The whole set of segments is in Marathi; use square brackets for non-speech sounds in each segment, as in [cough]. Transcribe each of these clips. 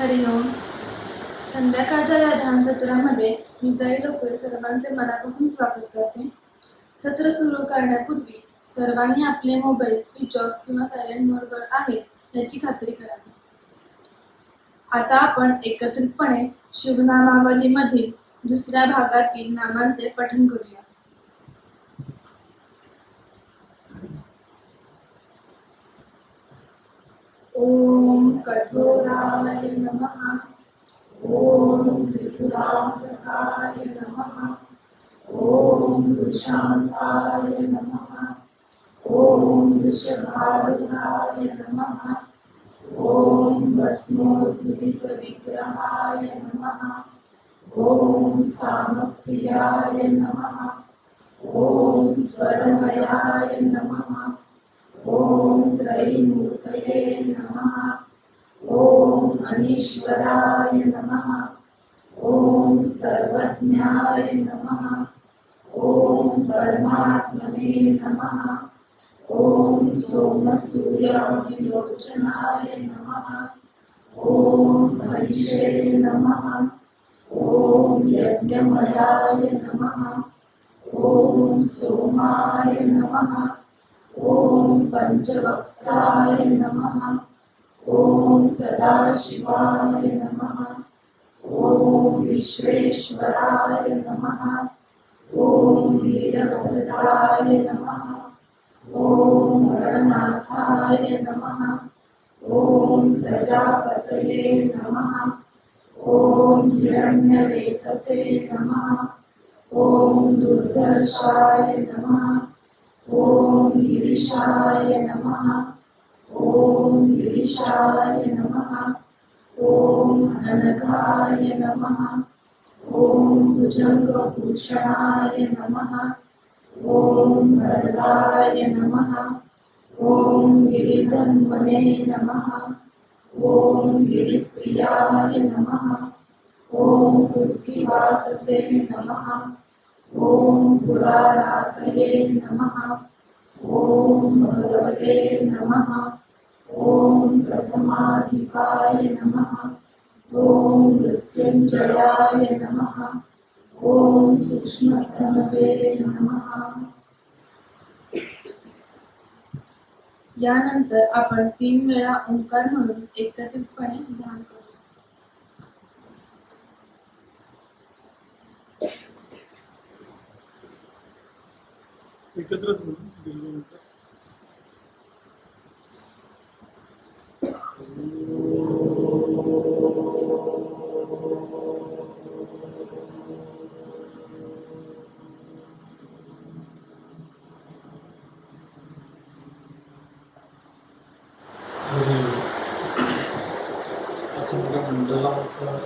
हरिओम संध्याकाळच्या या ध्यान सत्रामध्ये मी जाई लोकरे सर्वांचे मनापासून स्वागत करते. सत्र सुरू करण्यापूर्वी सर्वांनी आपले मोबाईल स्विच ऑफ किंवा सायलेंट मोडवर आहेत याची खात्री करावी आता आपण एकत्रितपणे शिवनामावलीमधील दुसऱ्या भागातील नामांचे पठण करूया. ॐ कठोराय नमः। ॐ त्रिपुरान्तकाय नमः। ॐ वृषान्ताय नमः। ॐ वृषभारूढाय नमः। ॐ भस्मोद्भुतितविग्रहाय नमः। ॐ सामप्रियाय नमः। ॐ स्वर्णयाय नमः। ॐ त्रयीमूर्तये नमः। ॐ अनीश्वराय नमः। ॐ सर्वज्ञाय नमः। ॐ परमात्मने नमः। ॐ सोमसूर्यविलोचनाय नमः। ॐ हरिषे नमः। ॐ यज्ञमयाय नमः। ॐ सोमाय नमः। ॐ पञ्चवक्त्राय नमः। ॐ सदाशिवाय नमः। ॐ विश्वेश्वराय नमः। ॐ वीरभद्राय नमः। ॐ गणनाथाय नमः। ॐ प्रजापतये नमः। ॐ हिरण्यरेतसे नमः। ॐ दुर्धर्षाय नमः। ॐ गिरिशाय नमः। ॐ गिरिशाय नमः। ॐ अनघाय नमः। ॐ भुजङ्गभूषणाय नमः। ॐ वरदाय नमः। ॐ गिरिधन्वने नमः। ॐ गिरिप्रियाय नमः। ॐ कुर्किवाससे नमः। ॐ पुरारातये नमः। ॐ भगवते नमः। ॐ प्रथमाधिकाय नमः। ओम मृत्युंजयाय नमः। ओम सूक्ष्मस्तनवे नमः। यानंतर आपण तीन वेळा ओंकार म्हणून एकत्रितपणे ध्यान एकत्रच म्हणून दीर्घ ओंकार. अखंडमण्डलाकार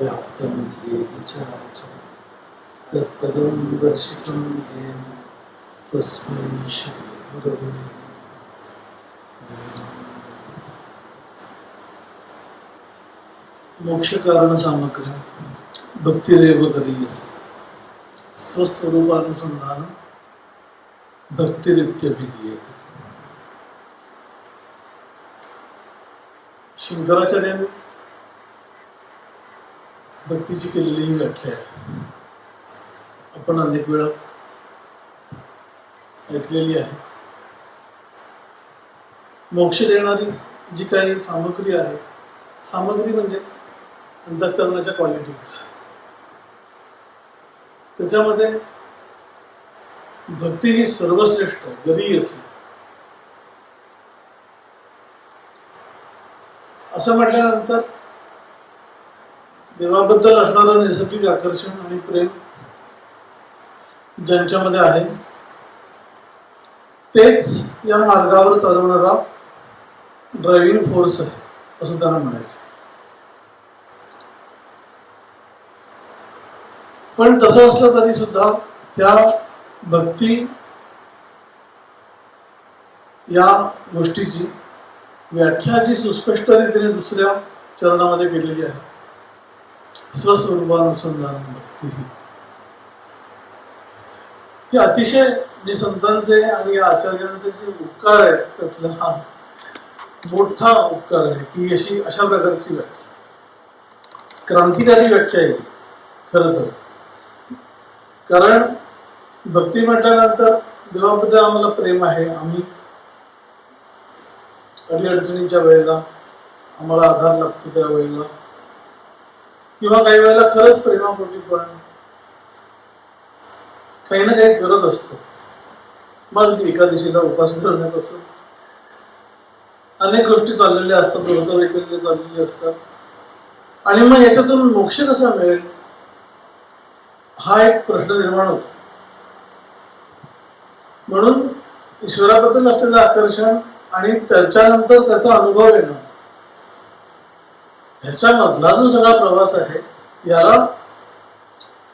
व्याप्तमध्ये विचाराच्या तत्पदं दर्शितं येन मोक्ष कारण मोक्षकारण सामग्री भक्तिरेव करीयसे स्वस्वरूपानुसंधान भक्तिरित्यभिधीय शंकराचार्यांनी भक्तीची केलेली ही व्याख्या आहे आपण अनेक वेळा ऐकलेली आहे. मोक्ष देणारी जी काही सामग्री आहे सामग्री म्हणजे अंतःकरणाच्या क्वालिटीज त्याच्यामध्ये भक्ती ही सर्वश्रेष्ठ गरी असे असं म्हटल्यानंतर देवाबद्दल असणारं नैसर्गिक आकर्षण आणि प्रेम ज्यांच्यामध्ये आहे तेच या मार्गावर चालवणारा ड्रायव्हिंग फोर्स आहे असं त्यांना म्हणायचं. पण तसं असलं तरी सुद्धा त्या भक्ती या गोष्टीची व्याख्या जी सुस्पष्ट रीतीने दुसऱ्या चरणामध्ये केलेली आहे स्वस्वरूपानुसंधान भक्ती ही. हे अतिशय जे संतांचे आणि आचार्यांचे जे उपकार आहेत त्यातला हा मोठा उपकार आहे की अशी अशा प्रकारची व्याख्या. क्रांतिकारी व्याख्या आहे खर तर. कारण भक्ती म्हटल्यानंतर देवाबद्दल आम्हाला प्रेम आहे आम्ही अडीअडचणीच्या वेळेला आम्हाला आधार लागतो त्या वेळेला. किंवा काही वेळेला खरंच प्रेमापोटी पण काही ना काही करत असतो. मग एकादशीला उपास करण्यापासून अनेक गोष्टी चाललेल्या असतात व्रत वैकल्य चाललेली असतात आणि मग याच्यातून मोक्ष कसा मिळेल हा एक प्रश्न निर्माण होतो म्हणून ईश्वराबद्दल असलेलं आकर्षण आणि त्याच्यानंतर त्याचा अनुभव येणं ह्याच्यामधला जो सगळा प्रवास आहे याला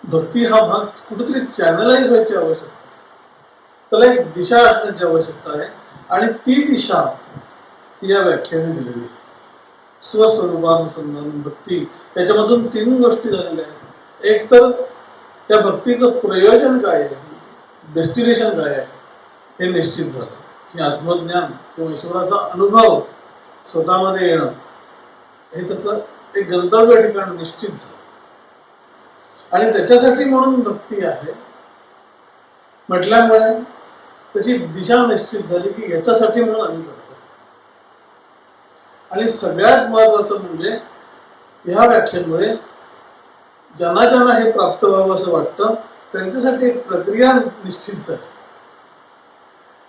भक्ती हा भाग कुठेतरी चॅनलाइज व्हायची आवश्यकता आहे. त्याला एक दिशा असण्याची आवश्यकता आहे. आणि ती दिशा या व्याख्याने दिलेली आहे. स्वस्वरूपानुसंधान भक्ती त्याच्यामधून तीन गोष्टी झालेल्या आहेत. एक तर त्या भक्तीचं प्रयोजन काय आहे? डेस्टिनेशन काय आहे? हे निश्चित झालं. की आत्मज्ञान किंवा ईश्वराचा अनुभव स्वतःमध्ये येणं हे त्याचं एक गंतव्य ठिकाण निश्चित झालं. आणि त्याच्यासाठी म्हणून भक्ती आहे. म्हटल्यामुळे त्याची दिशा निश्चित झाली की याच्यासाठी म्हणून आम्ही करतो. आणि सगळ्यात महत्वाचं म्हणजे ह्या व्याख्येमुळे ज्यांना ज्यांना हे प्राप्त व्हावं असं वाटतं त्यांच्यासाठी एक प्रक्रिया निश्चित झाली.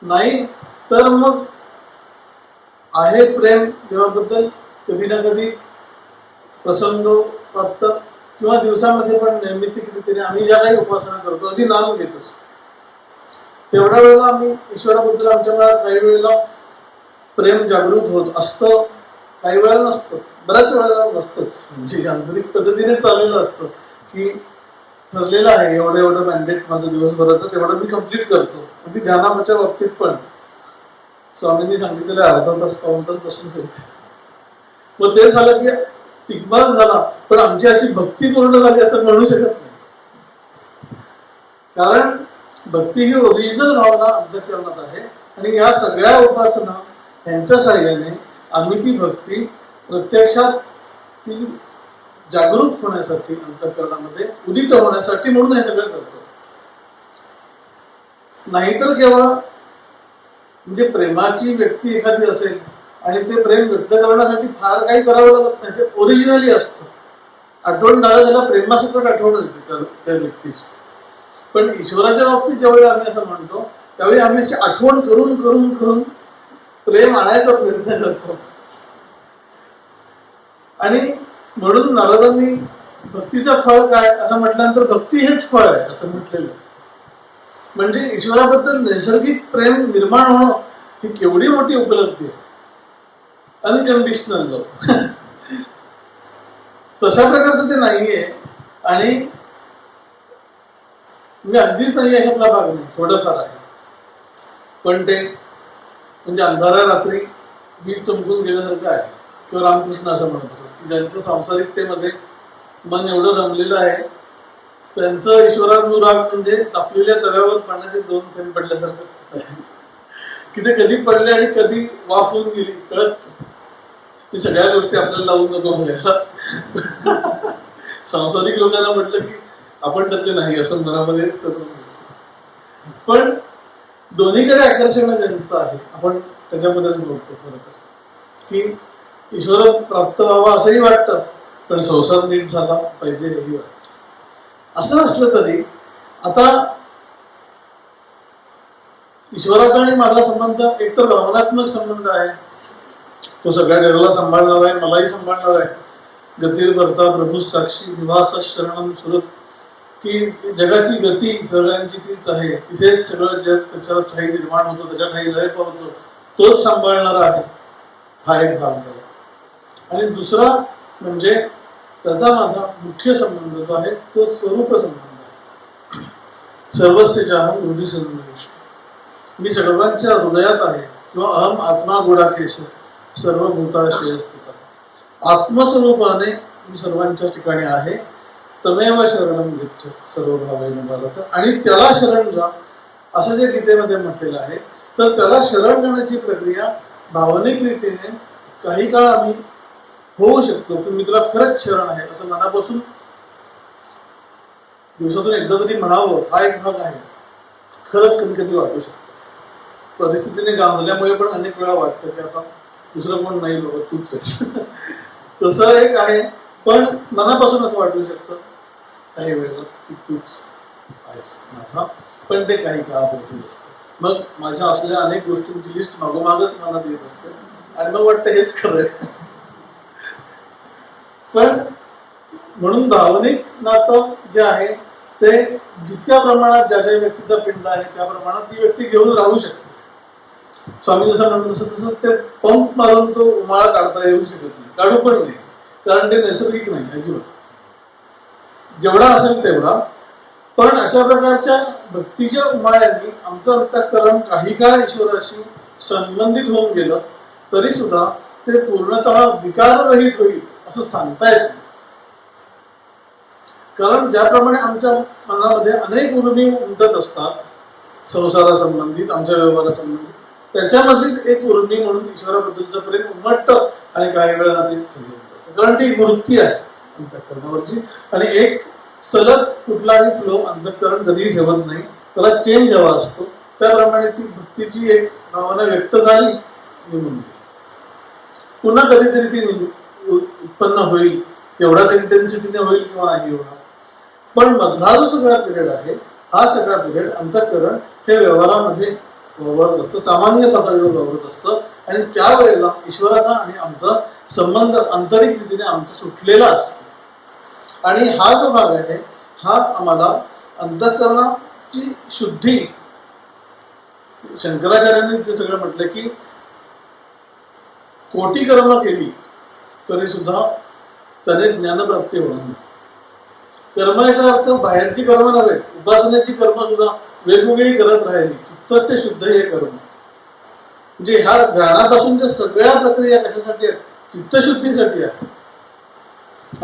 नाही तर मग आहे प्रेम देवाबद्दल कधी ना कधी प्रसंग प्राप्त किंवा दिवसामध्ये पण नैमित्तिकरीतीने आम्ही ज्या काही उपासना करतो अगदी नाव घेत असतो. तेवढ्या वेळेला आम्ही ईश्वराबद्दल आमच्या मनात काही वेळेला प्रेम जागृत होत असतं. काही वेळा नसतं. बऱ्याच वेळेला नसतंच. म्हणजे आंतरिक पद्धतीने चाललेलं असतं की ठरलेलं आहे एवढं एवढं मॅन्डेट माझं दिवसभराचं तेवढं मी कंप्लीट करतो. अगदी ध्यानाच्या बाबतीत पण. स्वामींनी सांगितलेलं आहे, अर्धा तास पाऊन तास बसून घ्यायचे मग ते झालं की टिकबाग झाला. पण आमची अशी भक्ती पूर्ण झाली असं म्हणू शकत नाही. कारण भक्ती ही ओरिजिनल भावना अंतकरणात आहे. आणि या सगळ्या उपासना यांच्या साह्याने आम्ही ती भक्ती प्रत्यक्षात ती जागरूक होण्यासाठी अंतकरणामध्ये उदित होण्यासाठी म्हणून हे सगळं करतो. नाहीतर केवळ म्हणजे प्रेमाची व्यक्ती एखादी असेल आणि ते प्रेम व्यक्त करण्यासाठी फार काही करावं लागत नाही ते ओरिजिनली असतं. आठवण झालं त्याला प्रेमासकट आठवण येते त्या- त्या व्यक्तीची. पण ईश्वराच्या बाबतीत ज्यावेळी आम्ही असं म्हणतो त्यावेळी आम्ही अशी आठवण करून करून करून प्रेम आणायचा प्रयत्न करतो. आणि म्हणून नारदांनी भक्तीचं फळ काय असं म्हटल्यानंतर भक्ती हेच फळ आहे असं म्हटलेलं. म्हणजे ईश्वराबद्दल नैसर्गिक प्रेम निर्माण होणं ही केवढी मोठी उपलब्धी आहे. अनकंडिशनल लव [laughs] तशा प्रकारचं ते नाहीये. आणि मी अगदीच नाही याच्यातला भाग. नाही थोडंफार आहे. पण ते म्हणजे अंधारा रात्री वीज चमकून गेल्यासारखं आहे. किंवा रामकृष्ण असं म्हणत असत की ज्यांचं सांसारिकतेमध्ये मन एवढं रमलेलं आहे त्यांचं ईश्वरानुराग म्हणजे तापलेल्या तव्यावर पाण्याचे दोन थेंब पडल्यासारखं. की ते कधी पडले आणि कधी वाफ होऊन गेली. कळत ही सगळ्या गोष्टी आपल्याला लावून नको बोलायला सांसारिक लोकांना म्हटलं की आपण त्यातले नाही असं मनामध्ये करून पण दोन्हीकडे आकर्षण ज्यांचं आहे आपण त्याच्यामध्येच बोलतो फरक. की ईश्वर प्राप्त व्हावा असंही वाटतं पण संसार नीट झाला पाहिजे हेही वाटतं. असं असलं तरी आता ईश्वराचा आणि माझा संबंध एक तर भावनात्मक संबंध आहे. तो सगळ्या जगाला सांभाळणार आहे मलाही सांभाळणार आहे. गतीर भरता प्रभू साक्षी निवास शरणम सुरत की जगाची गती सगळ्यांची तीच आहे. तिथेच सगळं जग त्याच्यावर ठाई निर्माण होतो त्याच्या ठाई लय पावतो तोच सांभाळणारा आहे. हा एक भाग झाला. आणि दुसरा म्हणजे त्याचा माझा मुख्य संबंध जो आहे तो स्वरूप संबंध आहे. सर्वस्यच्या हृदय संबंध मी सर्वांच्या हृदयात आहे. किंवा अहम आत्मा गुणाकेश सर्व भूताशय आत्मस्वरूपाने मी सर्वांच्या ठिकाणी आहे. तमेव शरणम गच्छ सर्व भावेन भारत आणि त्याला शरण जा असं जे गीतेमध्ये म्हटलेलं आहे. तर त्याला शरण जाण्याची प्रक्रिया भावनिक रीतीने काही काळ आम्ही होऊ शकतो की मी तुला खरंच शरण आहे असं मनापासून दिवसातून एकदा तरी म्हणावं हा एक भाग आहे. खरंच कधी कधी वाटू शकतो. परिस्थितीने गांजल्यामुळे पण अनेक वेळा वाटतं की आता दुसरं कोण नाही बाबा तूच [laughs] तसं एक आहे पण मनापासून असं वाटू शकतं. काही वेळेला तूच आहेस. माझा पण ते काही काळापुरती असतं मग माझ्या असलेल्या अनेक गोष्टींची लिस्ट मागोमागच मला देत असते. आणि मग वाटतं हेच खरं आहे. पण म्हणून भावनिक नातं जे आहे ते जितक्या प्रमाणात ज्या ज्या व्यक्तीचा पिंड आहे त्या प्रमाणात ती व्यक्ती घेऊन राहू शकते. स्वामी जसं म्हणत तसं तसं ते पंप मारून तो उमाळा काढता येऊ शकत नाही. काढू पण नाही. कारण ते नैसर्गिक नाही अजिबात. जेवढा असेल तेवढा. पण अशा प्रकारच्या भक्तीच्या उमाळ्यांनी आमचं अंतःकरण काही काळ ईश्वराशी संबंधित होऊन गेलं तरी सुद्धा ते पूर्णतः विकाररहित होईल असं सांगता येत नाही. कारण ज्याप्रमाणे आमच्या मनामध्ये अनेक उर्मी उमटत असतात संसारासंबंधित आमच्या व्यवहारासंबंधित त्याच्यामधलीच एक उर्मी म्हणून ईश्वराबद्दलचं प्रेम उमटतं आणि काही वेळा कारण ती वृत्ती आहे. अंतःकरणावरची आणि एक सलग कुठलाही फ्लो अंतःकरण कधीही ठेवत नाही त्याला चेंज हवा असतो. त्याप्रमाणे ती भक्तीची एक भावना व्यक्त झाली निघून पुन्हा कधीतरी ती उत्पन्न होईल. तेवढ्याच इंटेन्सिटीने होईल किंवा नाही होणार पण मधला जो सगळा पिरियड आहे हा सगळा पिरियड अंतःकरण हे व्यवहारामध्ये वावरत असतं सामान्य पातळीवर वावरत असतं आणि त्यावेळेला ईश्वराचा आणि आमचा संबंध आंतरिक रीतीने आमचा सुटलेला असतो. आणि हा जो भाग आहे हा आम्हाला अंतःकरणाची शुद्धी शंकराचार्यांनी जे सगळं म्हटलं की कोटी कर्म केली तरी सुद्धा त्याने ज्ञानप्राप्ती होणार नाही. कर्म याचा अर्थ बाहेरची कर्म नव्हे उपासनेची कर्म सुद्धा वेगवेगळी करत राहिली. चित्तस्य शुद्ध हे कर्म. म्हणजे ह्या ध्यानापासूनच्या सगळ्या प्रक्रिया कशासाठी आहेत चित्तशुद्धीसाठी आहे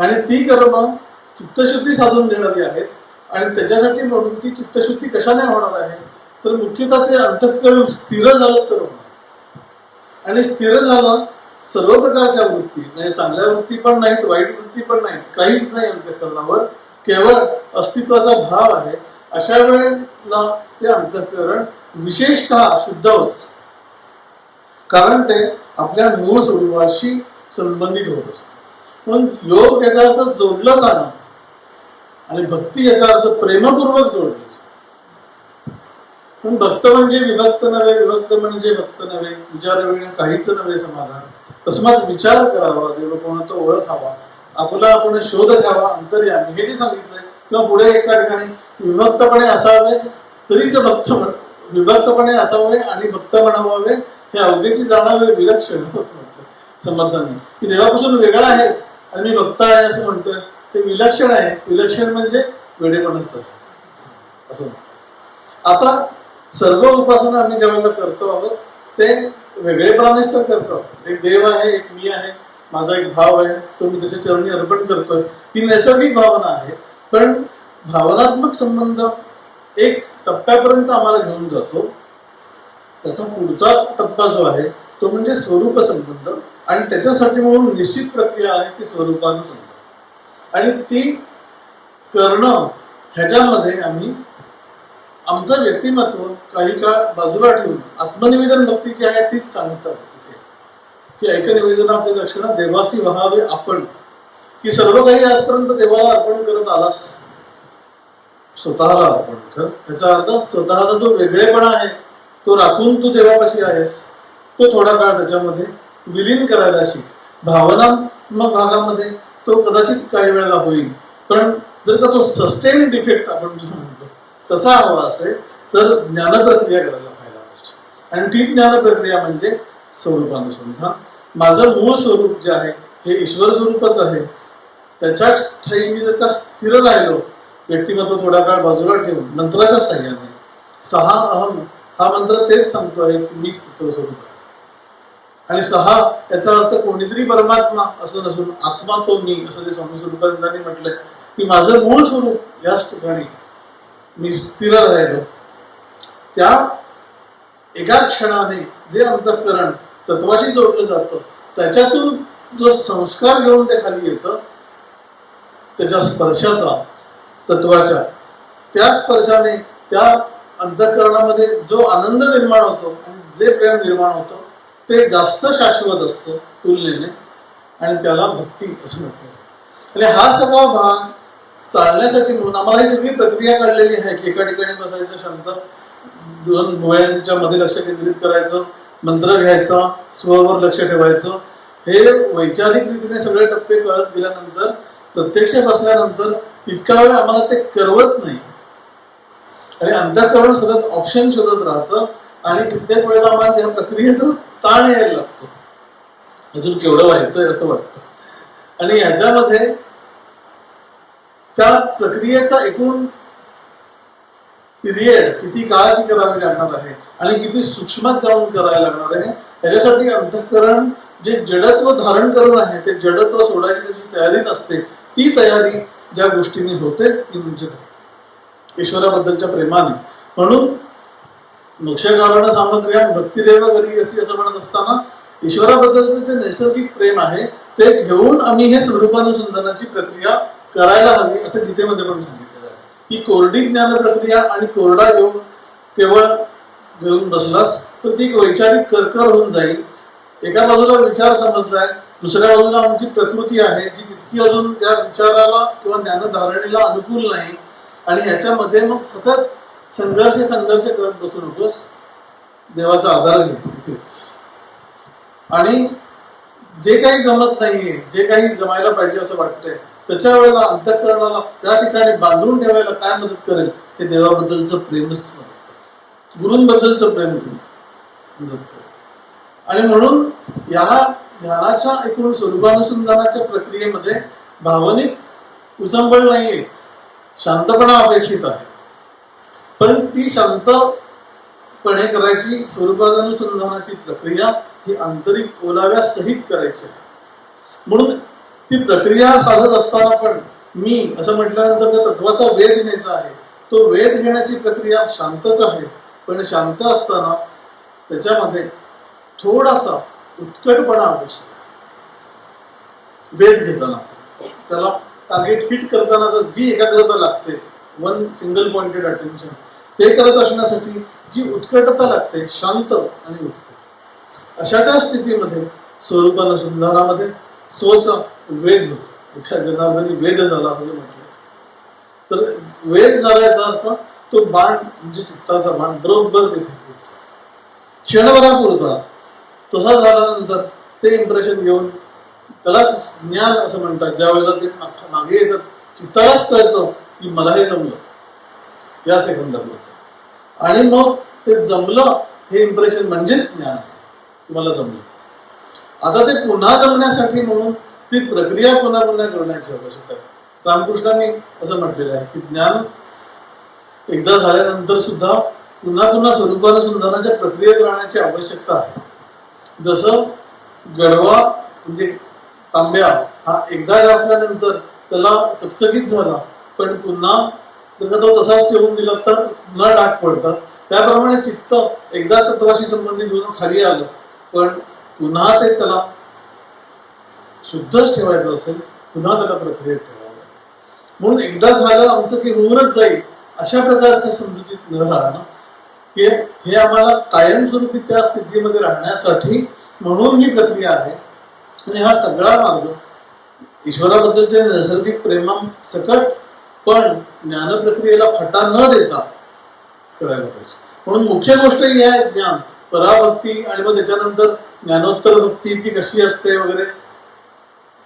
आणि ती कर्म चित्तशुद्धी साधून देणारी आहेत आणि त्याच्यासाठी म्हणून की चित्तशुद्धी कशाने होणार आहे? तर मुख्यतः ते अंतःकरण स्थिर झालं तर होणार. आणि स्थिर झालं सर्व प्रकारच्या वृत्ती म्हणजे चांगल्या वृत्ती पण नाहीत वाईट वृत्ती पण नाहीत काहीच नाही अंतःकरणावर. केवळ अस्तित्वाचा भाव आहे. अशा वेळेला ते अंतःकरण विशेषतः शुद्ध होत कारण ते आपल्या मूळ स्वरूपाशी संबंधित होत असत. पण योग याचा अर्थ जोडलं जाणं आणि भक्ती याचा अर्थ प्रेमपूर्वक जोडण्याची पण भक्त म्हणजे विभक्त नव्हे विभक्त म्हणजे भक्त नव्हे विचार वेळ काहीच नव्हे समाधान. तस्मात विचार करावा देव कोणाचा ओळखावा आपला आपण शोध घ्यावा अंतर्यामी हे जे सांगितलंय. किंवा पुढे एका ठिकाणी विभक्तपणे असावे तरीच भक्त विभक्तपणे असावे आणि भक्त बनवावे हे अवघेची जाणावे विलक्षण होत म्हटलं समर्थांनी की देवापासून वेगळा आहेस आणि मी भक्त आहे असं म्हणतोय. ते विलक्षण आहे. विलक्षण म्हणजे वेडेपणाच. असं. आता सर्व उपासना आम्ही ज्यावेळेला करतो आहोत ते वेगळेपणानेच तर करतो एक देव आहे एक मी आहे माझा एक भाव आहे तो मी त्याच्या चरणी अर्पण करतोय. ही नैसर्गिक भावना आहे पण भावनात्मक संबंध एक टप्प्यापर्यंत आम्हाला घेऊन जातो. त्याचा पुढचा टप्पा जो आहे तो म्हणजे स्वरूप संबंध. आणि त्याच्यासाठी म्हणून निश्चित प्रक्रिया आहे ती स्वरूपानुसंबंध आणि ती करणं ह्याच्यामध्ये आम्ही आमचं व्यक्तिमत्व काही काळ बाजूला ठेवून आत्मनिवेदन भक्ती जी आहे तीच सांगतात की ऐकनिवेदनाचे लक्षण देवासी व्हावे आपण. की सर्व काही आजपर्यंत देवाला अर्पण करत आलास स्वतःला अर्पण कर. त्याचा अर्थ स्वतःचा जो वेगळेपणा आहे तो राखून तू देवापाशी आहेस तो थोडा काळ त्याच्यामध्ये विलीन करायला शिक. भावनात्मक भागामध्ये तो कदाचित काही वेळेला होईल. पण जर का तो सस्टेन डिफेक्ट आपण जो म्हणतो तसा हवा असेल तर ज्ञानप्रक्रिया करायला पाहिजे पाहिजे. आणि ती ज्ञान प्रक्रिया म्हणजे स्वरूपानुसंधान. माझं मूळ स्वरूप जे आहे हे ईश्वर स्वरूपच आहे. त्याच्याच ठाई मी जर का स्थिर राहिलो व्यक्तिमत्व थोडा काळ बाजूला ठेवून मंत्राच्या साह्याने सहा अहम हा मंत्र तेच सांगतो आहे की मी तो स्वरूप आहे. आणि सहा याचा अर्थ कोणीतरी परमात्मा असं नसून आत्मा तो मी असं जे स्वामी स्वरूपानंदांनी म्हटलंय. की माझं मूळ स्वरूप याच ठिकाणी मी स्थिर राहिलो. त्या एका क्षणाने जे अंतःकरण तत्वाशी जोडलं जातं त्याच्यातून जो संस्कार घेऊन ते खाली येतं त्याच्या स्पर्शाचा तत्वाच्या त्या स्पर्शाने त्या अंतःकरणामध्ये जो आनंद निर्माण होतो आणि जे प्रेम निर्माण होतं ते जास्त शाश्वत असतं तुलनेने आणि त्याला भक्ती असं म्हटलं आणि हा सगळा भाग चालण्यासाठी म्हणून आम्हाला ही सगळी प्रक्रिया काढलेली आहे की एका ठिकाणी बसायचं शांत दोन भोयांच्या मध्ये लक्ष केंद्रित करायचं मंत्र घ्यायचा स्ववर लक्ष ठेवायचं. हे वैचारिक रीतीने सगळे टप्पे कळत गेल्यानंतर प्रत्यक्ष बसल्यानंतर इतका वेळ आम्हाला ते करवत नाही. आणि अंतःकरण सतत ऑप्शन शोधत राहतं आणि कित्येक वेळेला आम्हाला त्या प्रक्रियेतच ताण यायला लागतो. अजून केवढं व्हायचंय असं वाटतं. आणि ह्याच्यामध्ये त्या प्रक्रियेचा एकूण पिरियड किती काळ ती करावी लागणार आहे आणि किती सूक्ष्मात जाऊन करायला लागणार आहे त्याच्यासाठी अंतःकरण जे जडत्व धारण करून आहे ते जडत्व सोडायची त्याची तयारी नसते ती तयारी ज्या गोष्टीने होते ती म्हणजे ईश्वराबद्दलच्या प्रेमाने. म्हणून मोक्षकारण सामग्र्या भक्तिदेव घरी अशी असं म्हणत असताना ईश्वराबद्दलचं जे नैसर्गिक प्रेम आहे ते घेऊन आम्ही हे स्वरूपानुसंधानाची प्रक्रिया करायला हवी असं गीतेमध्ये पण सांगितलेलं आहे. ही कोरडी ज्ञान प्रक्रिया आणि कोरडा घेऊन केवळ घेऊन बसलास तर ती वैचारिक करकर होऊन जाईल. एका बाजूला विचार समजलाय दुसऱ्या बाजूला आमची प्रकृती आहे जी तितकी अजून त्या विचाराला किंवा ज्ञानधारणेला अनुकूल नाही. आणि ह्याच्यामध्ये मग सतत संघर्ष संघर्ष करत बसू नकोस देवाचा आधार घे आणि जे काही जमत नाहीये जे काही जमायला पाहिजे असं वाटतंय त्याच्या वेळेला अंतकरणाला त्या ठिकाणी बांधून ठेवायला काय मदत करेल ते देवाबद्दलचं प्रेमच मदत गुरूंबद्दलचं प्रेम मदत करेल आणि म्हणून या ध्यानाच्या एकूण स्वरूपानुसंधानाच्या प्रक्रियेमध्ये भावनिक कुचंबळ नाहीये. शांतपणा अपेक्षित आहे. पण ती शांतपणे करायची स्वरूपानुसंधानाची प्रक्रिया ही आंतरिक ओलाव्या सहित करायची. आहे म्हणून ती प्रक्रिया साधत असताना पण मी असं म्हटल्यानंतर त्या तत्वाचा वेध घ्यायचा आहे. तो वेध घेण्याची प्रक्रिया शांतच आहे. पण शांत असताना त्याच्यामध्ये थोडासा उत्कटपणा आवश्यक आहे. वेध घेतानाचा. त्याला टार्गेट हिट करतानाचा जी एकाग्रता लागते वन सिंगल पॉइंटेड अटेन्शन ते करत असण्यासाठी जी उत्कटता लागते शांत आणि उत्कट अशा त्या स्थितीमध्ये स्वरूपानं सुंदरामध्ये स्वचा वेद होतो. एका जनार्दनी वेद झाला असं म्हटलं. तर वेद झाल्याचा अर्थ तो बाण म्हणजे चित्ताचा बाण बरोबर तिथे क्षणभरापुरता. तसा झाल्यानंतर ते इम्प्रेशन घेऊन त्याला ज्ञान असं म्हणतात. ज्या वेळेला ते मागे येतात चित्तालाच कळतं की मला हे जमलं. या सेकंदात आणि मग ते जमलं हे इम्प्रेशन म्हणजेच ज्ञान तुम्हाला मला जमलं. आता ते पुन्हा जमण्यासाठी म्हणून ती प्रक्रिया पुन्हा पुन्हा करण्याची आवश्यकता आहे. रामकृष्णांनी असं म्हटलेलं आहे की ज्ञान एकदा झाल्यानंतर सुद्धा पुन्हा पुन्हा स्वरूपानुसंधानाच्या प्रक्रियेत राहण्याची आवश्यकता आहे. जसं गडवा म्हणजे तांब्या हा एकदा गाठल्यानंतर त्याला चकचकीत झाला पण पुन्हा तर तो तसाच ठेवून दिला तर न डाग पडतात. त्याप्रमाणे चित्त एकदा तत्वाशी संबंधित होऊन खाली आलं पण पुन्हा ते त्याला शुद्धच ठेवायचं असेल पुन्हा त्याला प्रक्रियेत ठेवावं म्हणून एकदा झालं आमचं की होऊनच जाईल अशा प्रकारच्या समजुतीत न राहणं की हे आम्हाला कायमस्वरूपी त्या स्थितीमध्ये राहण्यासाठी म्हणून ही प्रक्रिया आहे. आणि हा सगळा मार्ग ईश्वराबद्दलच्या नैसर्गिक प्रेमा सकट पण ज्ञान प्रक्रियेला फटा न देता करायला पाहिजे. म्हणून मुख्य गोष्ट ही आहे ज्ञान. पराभक्ती आणि मग त्याच्यानंतर ज्ञानोत्तर भक्ती ती कशी असते वगैरे?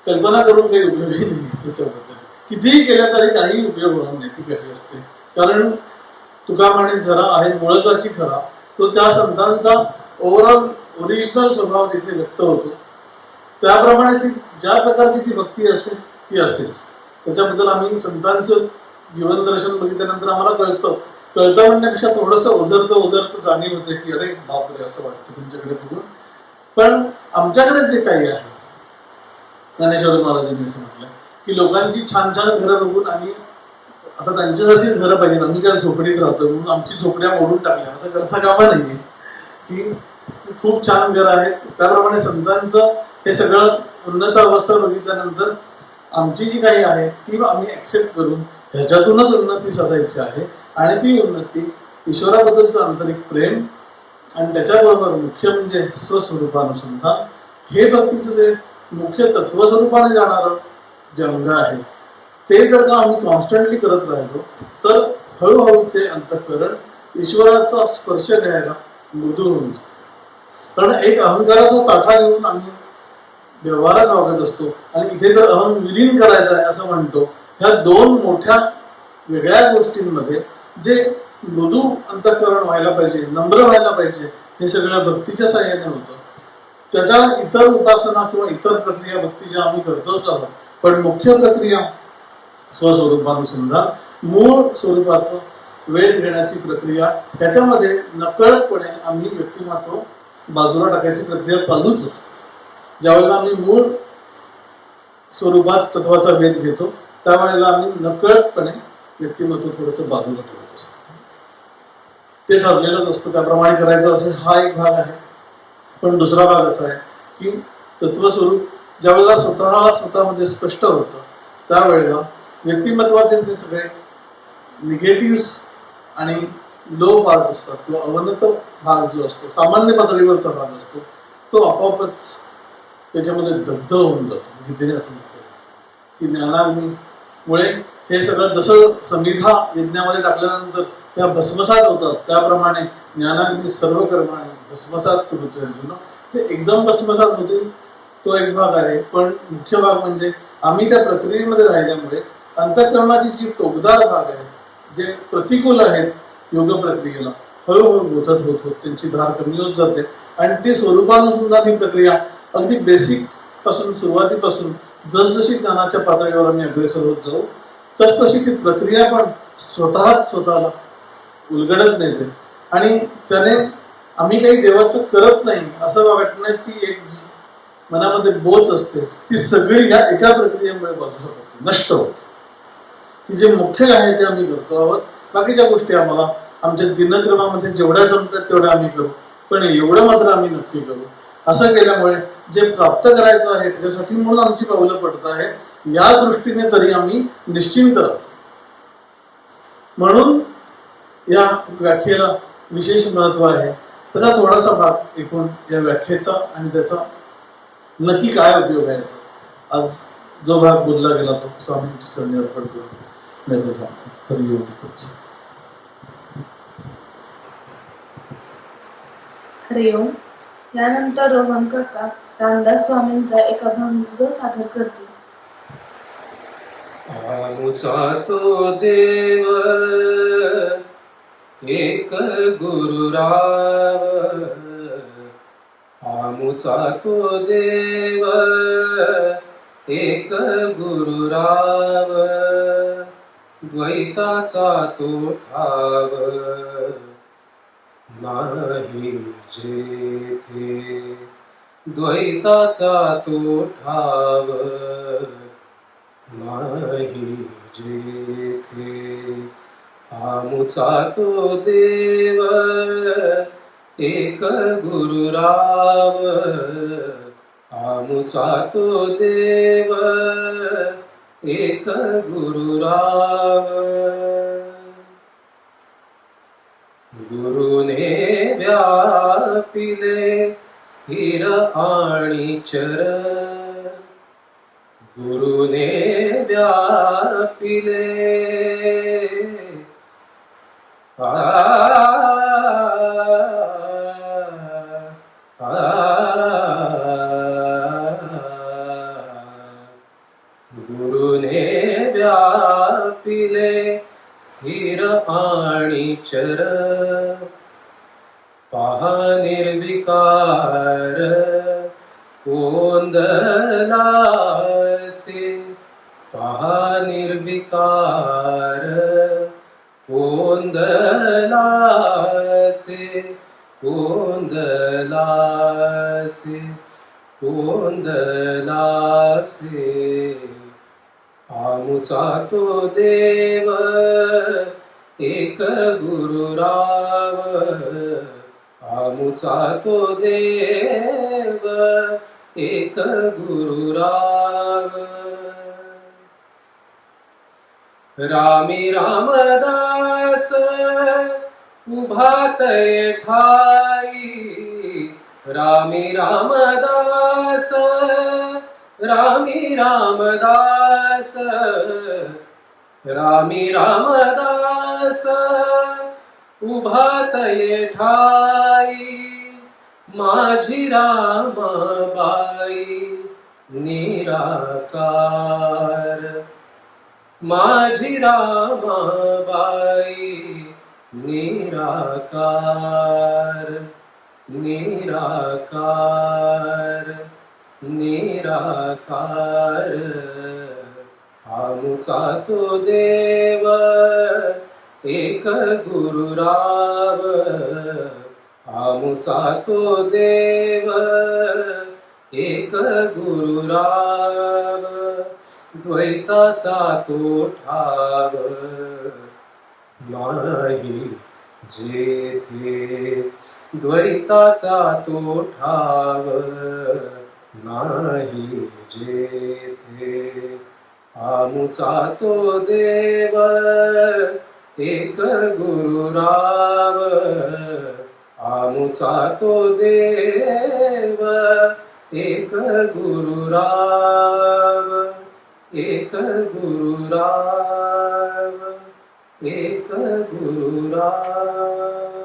कल्पना करून काही उपयोगी नाही त्याच्याबद्दल. कितीही केल्या तरी काही उपयोग होणार नाही ती कशी असते. कारण तुका म्हणे जरा आहे मुळजाची खरा तो त्या संतांचा ओव्हरऑल ओरिजिनल स्वभाव तिथे व्यक्त होतो. त्याप्रमाणे ती ज्या प्रकारची ती भक्ती असेल ती असेल. त्याच्याबद्दल आम्ही संतांचं जीवन दर्शन बघितल्यानंतर आम्हाला कळतं. कळतं म्हणण्यापेक्षा थोडंसं ओझरतं ओझरतं जाणीव होते की अरे बापरे असं वाटतं तुमच्याकडे बघून. पण आमच्याकडे जे काही आहे ज्ञानेश्वर महाराजांनी असं म्हटलं की लोकांची छान छान घरं बघून आम्ही आता त्यांच्यासारखीच घरं पाहिजेत. आम्ही काय झोपडीत राहतो म्हणून आमची झोपड्या मोडून टाकल्या. असं करता कामा नाहीये की खूप छान घर आहेत. त्याप्रमाणे संतांचं हे सगळं उन्नत अवस्था बघितल्यानंतर आमची जी काही आहे ती आम्ही ऍक्सेप्ट करून ह्याच्यातूनच उन्नती साधायची आहे. आणि ती उन्नती ईश्वराबद्दलचं आंतरिक प्रेम आणि त्याच्याबरोबर मुख्य म्हणजे स्वस्वरूपानुसंधान हे भक्तीचं जे मुख्य तत्वस्वरूपाने जाणारं जे अंग आहे ते जर का आम्ही कॉन्स्टंटली करत राहिलो तर हळूहळू ते अंतःकरण ईश्वराचा स्पर्श घ्यायला मृदू होऊन जाईल. कारण एक अहंकाराचा ताठा घेऊन आम्ही व्यवहारात वागत असतो आणि इथे तर अहम विलीन करायचा आहे असं म्हणतो ह्या दोन मोठ्या वेगळ्या गोष्टींमध्ये जे मृदू अंतकरण व्हायला पाहिजे नम्र व्हायला पाहिजे हे सगळ्या भक्तीच्या साह्याने होतं. त्याच्या इतर उपासना किंवा इतर प्रक्रिया भक्तीच्या आम्ही करतोच आहोत पण मुख्य प्रक्रिया स्वस्वरूपानुसंधान मूळ स्वरूपाचं वेध घेण्याची प्रक्रिया त्याच्यामध्ये नकळतपणे आम्ही व्यक्तिमत्व बाजूला टाकायची प्रक्रिया चालूच असते. ज्यावेळेला आम्ही मूळ स्वरूपात तत्वाचा वेध घेतो त्यावेळेला आम्ही नकळतपणे व्यक्तिमत्व थोडंसं बाजूला ठेवत असतो. ते ठरलेलंच असतं त्याप्रमाणे करायचं असेल हा एक भाग आहे. पण दुसरा भाग असा आहे की तत्वस्वरूप ज्यावेळेला स्वतःला स्वतःमध्ये स्पष्ट होतं त्यावेळेला व्यक्तिमत्वाचे जे सगळे निगेटिव्ह आणि लो पार्ट असतात किंवा अवनत भाग जो असतो सामान्य पातळीवरचा भाग असतो तो आपोआपच त्याच्यामध्ये दग्ध होऊन जातो. म्हणजे गीतेने असं म्हणतो की ज्ञानाग्नीमुळे हे सगळं जसं समिधा यज्ञामध्ये टाकल्यानंतर त्या भस्मसात होतात त्याप्रमाणे ज्ञानाग्नी सर्व कर्माने भस्मसात करतो अर्जुन. ते एकदम भस्मसात होते तो एक भाग आहे. पण मुख्य भाग म्हणजे आम्ही त्या प्रक्रियेमध्ये राहिल्यामुळे अंतकर्माची जी टोकदार भाग आहे जे प्रतिकूल आहेत योग प्रक्रियेला हळूहळू बोधत होत होत त्यांची धार कमी होत जाते. आणि ती स्वरूपानुसंधान ही प्रक्रिया अगदी बेसिकपासून सुरुवातीपासून जसजशी ज्ञानाच्या पातळीवर आम्ही अग्रेसर होत जाऊ तसतशी ती प्रक्रिया पण स्वतःच स्वतःला उलगडत नेते. आणि त्याने आम्ही काही देवाचं करत नाही असं वाटण्याची एक मनामध्ये बोच असते ती सगळी या एका प्रक्रियेमुळे बाजूला पडते नष्ट होते. की जे मुख्य आहे ते आम्ही करतो आहोत. बाकीच्या गोष्टी आम्हाला आमच्या दिनक्रमामध्ये जेवढ्या जमतात तेवढ्या आम्ही करू पण एवढं मात्र आम्ही नक्की करू. असं केल्यामुळे जे प्राप्त करायचं आहे त्याच्यासाठी म्हणून आमची पावलं पडत आहेत. या दृष्टीने तरी आम्ही निश्चिंत म्हणून या व्याख्येला विशेष महत्त्व आहे. त्याचा थोडासा भाग एकूण या व्याख्येचा आणि त्याचा नक्की काय उपयोग आहे याचा. आज जो भाग बोलला गेला तो स्वामींची चरणी अर्पण करून. मी हरिओम हरिओम यानंतर रोहन काका रामदास स्वामींचा एक अभंग सादर करतील. तो देव एक गुरुराव आमुचा तो देव एक गुरुराव द्वैताचा तो ठाव. नाही जेथे द्वैताचा तो ठाव नाही जेथे आमुचा तो देव एक गुरुराव आमुचा तो देव एक गुरुराव गुरुने व्यापिले स्थिर आणि चर गुरुने व्यापिले आ गुरुने व्यापिले स्थिर आणि चर विकार कोंदलासे कोंदलासे कोंदलासे। आमुचा तो देव एक गुरुराव आमुचा तो देव एक गुरुराव रामी रामदास उभा तय ठाई. रामी रामदास रामी रामदास रामी रामदास उभा तय ठाई. माझी रामाबाई निराकार. माझी रामाबाई निराकार निराकार निराकार. आमचा तो देव एक गुरुराव. आमचा तो देव एक गुरुराव. द्वैताचा तो ठाव नाही जेथे द्वैताचा तो ठाव नाही जेथे आमुचा तो देव. एक गुरुराव. आमुचा तो देव. एक गुरुराव. एक गुरुराव एक गुरुराव